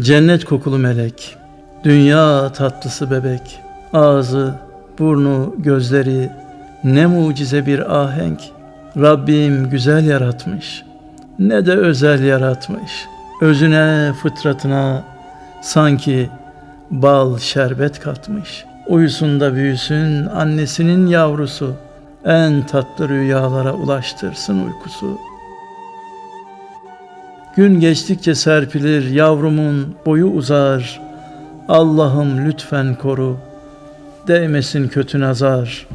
Cennet kokulu melek, dünya tatlısı bebek, ağzı, burnu, gözleri, ne mucize bir ahenk. Rabbim güzel yaratmış, ne de özel yaratmış. Özüne, fıtratına sanki bal şerbet katmış. Uyusun da büyüsün annesinin yavrusu, en tatlı rüyalara ulaştırsın uykusu.'' Gün geçtikçe serpilir yavrumun boyu uzar. Allah'ım lütfen koru. Değmesin kötü nazar.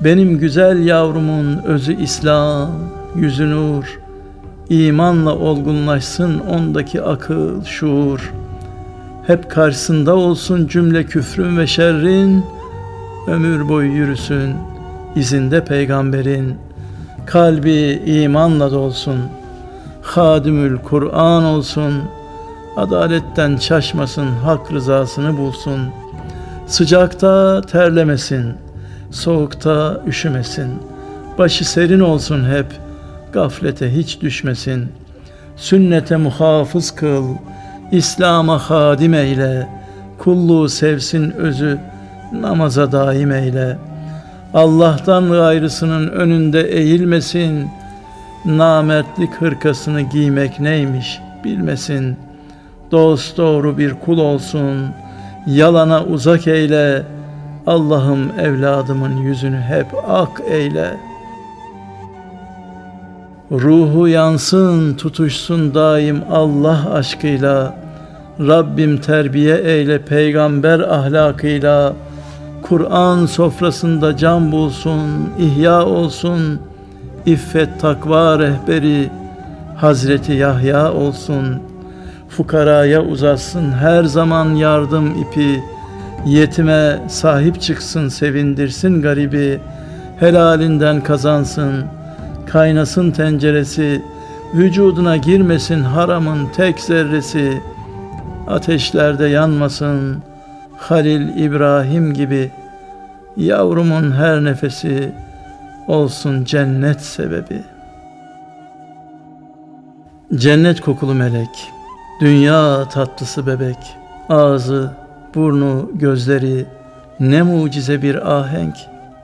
Benim güzel yavrumun özü İslam, yüzü nur. İmanla olgunlaşsın ondaki akıl, şuur. Hep karşısında olsun cümle küfrün ve şerrin. Ömür boyu yürüsün izinde peygamberin. Kalbi imanla dolsun.'' Hadimül Kur'an olsun, adaletten şaşmasın, hak rızasını bulsun. Sıcakta terlemesin, soğukta üşümesin. Başı serin olsun hep, gaflete hiç düşmesin. Sünnete muhafız kıl, İslam'a hadim eyle. Kulluğu sevsin özü, namaza daim eyle. Allah'tan gayrısının önünde eğilmesin.'' Namertlik hırkasını giymek neymiş bilmesin. Dost doğru bir kul olsun, yalana uzak eyle. Allah'ım evladımın yüzünü hep ak eyle. Ruhu yansın, tutuşsun daim Allah aşkıyla. Rabbim terbiye eyle peygamber ahlakıyla. Kur'an sofrasında can bulsun, ihya olsun.'' İffet takva rehberi Hazreti Yahya olsun. Fukaraya uzatsın her zaman yardım ipi. Yetime sahip çıksın sevindirsin garibi. Helalinden kazansın. Kaynasın tenceresi. Vücuduna girmesin haramın tek zerresi. Ateşlerde yanmasın. Halil İbrahim gibi yavrumun her nefesi olsun cennet sebebi. Cennet kokulu melek, dünya tatlısı bebek, ağzı, burnu, gözleri, ne mucize bir ahenk.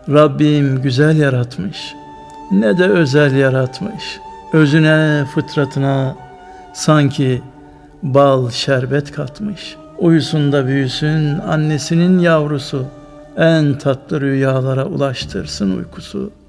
Rabbim güzel yaratmış, ne de özel yaratmış. Özüne, fıtratına sanki bal şerbet katmış. Uyusun da büyüsün annesinin yavrusu, en tatlı rüyalara ulaştırsın uykusu.''